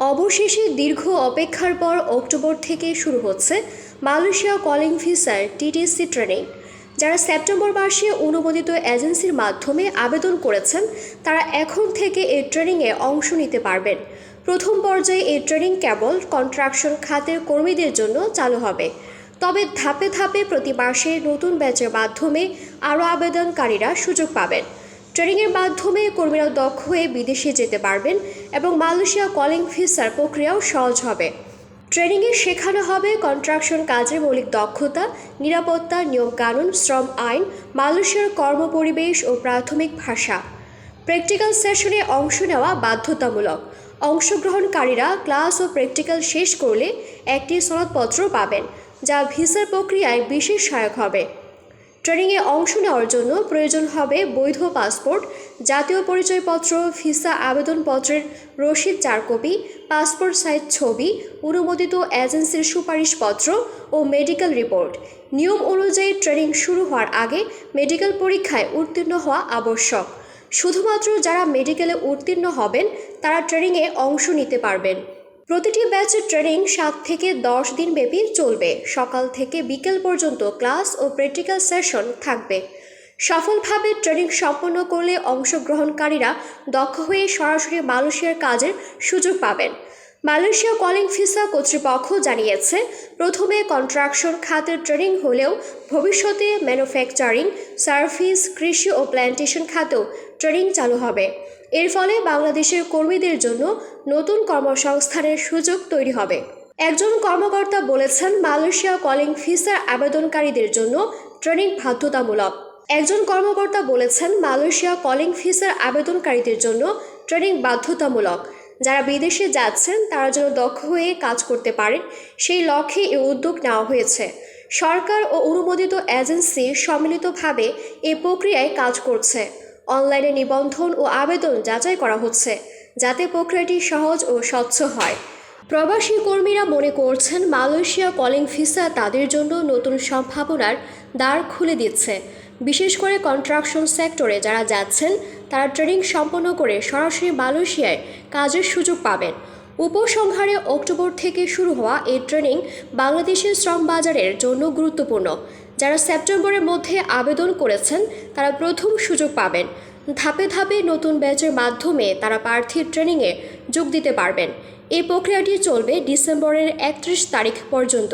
অবশেষে দীর্ঘ অপেক্ষার পর অক্টোবর থেকে শুরু হচ্ছে মালয়েশিয়া কলিং ভিসার টিটিসি ট্রেনিং যারা সেপ্টেম্বর মাসে অনুমোদিত এজেন্সির মাধ্যমে আবেদন করেছেন, তারা এখন থেকে এই ট্রেনিংয়ে অংশ নিতে পারবেন। প্রথম পর্যায়ে এই ট্রেনিং কেবল কন্ট্রাকশন খাতের কর্মীদের জন্য চালু হবে। তবে ধাপে ধাপে প্রতি মাসে নতুন ব্যাচের মাধ্যমে আরও আবেদনকারীরা সুযোগ পাবেন। ট্রেনিংয়ের মাধ্যমে কর্মীরা দক্ষ হয়ে বিদেশে যেতে পারবেন এবং মালয়েশিয়া কলিং ভিসার প্রক্রিয়াও সহজ হবে। ট্রেনিংয়ে শেখানো হবে কন্ট্রাকশন কাজের মৌলিক দক্ষতা, নিরাপত্তা নিয়ম কানুন শ্রম আইন, মালয়েশিয়ার কর্মপরিবেশ ও প্রাথমিক ভাষা। প্র্যাকটিক্যাল সেশনে অংশ নেওয়া বাধ্যতামূলক। অংশগ্রহণকারীরা ক্লাস ও প্র্যাকটিক্যাল শেষ করলে একটি সনদপত্র পাবেন, যা ভিসার প্রক্রিয়ায় বিশেষ সহায়ক হবে। ট্রেনিংয়ে অংশ নেওয়ার জন্য প্রয়োজন হবে বৈধ পাসপোর্ট, জাতীয় পরিচয়পত্র, ভিসা আবেদনপত্রের রসিদ চার কপি পাসপোর্ট সাইজ ছবি, অনুমোদিত এজেন্সির সুপারিশপত্র ও মেডিকেল রিপোর্ট। নিয়ম অনুযায়ী ট্রেনিং শুরু হওয়ার আগে মেডিকেল পরীক্ষায় উত্তীর্ণ হওয়া আবশ্যক। শুধুমাত্র যারা মেডিকেলে উত্তীর্ণ হবেন, তারা ট্রেনিংয়ে অংশ নিতে পারবেন। প্রতিটি ব্যাচের ট্রেনিং সাত থেকে দশ দিন ব্যাপী চলবে। সকাল থেকে বিকেল পর্যন্ত ক্লাস ও প্র্যাকটিক্যাল সেশন থাকবে। সফলভাবে ট্রেনিং সম্পন্ন করলে অংশগ্রহণকারীরা দক্ষ হয়ে সরাসরি মালয়েশিয়ার কাজের সুযোগ পাবেন। মালয়েশিয়া কলিং ভিসা কর্তৃপক্ষ জানিয়েছে, প্রথমে কন্ট্রাকশন খাতের ট্রেনিং হলেও ভবিষ্যতে ম্যানুফ্যাকচারিং, সার্ভিস, কৃষি ও প্ল্যান্টেশন খাতেও ট্রেনিং চালু হবে। এর ফলে বাংলাদেশের কর্মীদের জন্য নতুন কর্মসংস্থানের সুযোগ তৈরি হবে। একজন কর্মকর্তা বলেছেন, মালয়েশিয়া কলিং ভিসার আবেদনকারীদের জন্য ট্রেনিং বাধ্যতামূলক। একজন কর্মকর্তা বলেছেন, মালয়েশিয়া কলিং ভিসার আবেদনকারীদের জন্য ট্রেনিং বাধ্যতামূলক। যারা বিদেশে যাচ্ছেন, তারা যেন দক্ষ হয়ে কাজ করতে পারেন। সেই লক্ষ্যে এই উদ্যোগ নেওয়া হয়েছে। সরকার ও অনুমোদিত এজেন্সি সম্মিলিতভাবে এ প্রক্রিয়ায় কাজ করছে। অনলাইনে নিবন্ধন ও আবেদন যাচাই করা হচ্ছে, যাতে প্রক্রিয়াটি সহজ ও স্বচ্ছ হয়। প্রবাসী কর্মীরা মনে করছেন, মালয়েশিয়া কলিং ভিসা তাদের জন্য নতুন সম্ভাবনার দ্বার খুলে দিচ্ছে। বিশেষ করে কন্ট্রাকশন সেক্টরে যারা যাচ্ছেন, তারা ট্রেনিং সম্পন্ন করে সরাসরি মালয়েশিয়ায় কাজের সুযোগ পাবেন। উপসংহারে অক্টোবর থেকে শুরু হওয়া এই ট্রেনিং বাংলাদেশের শ্রম বাজারের জন্য গুরুত্বপূর্ণ। যারা সেপ্টেম্বরের মধ্যে আবেদন করেছেন, তারা প্রথম সুযোগ পাবেন। ধাপে ধাপে নতুন ব্যাচের মাধ্যমে তারা প্রার্থীর ট্রেনিংয়ে যোগ দিতে পারবেন। এই প্রক্রিয়াটি চলবে ডিসেম্বরের একত্রিশ তারিখ পর্যন্ত।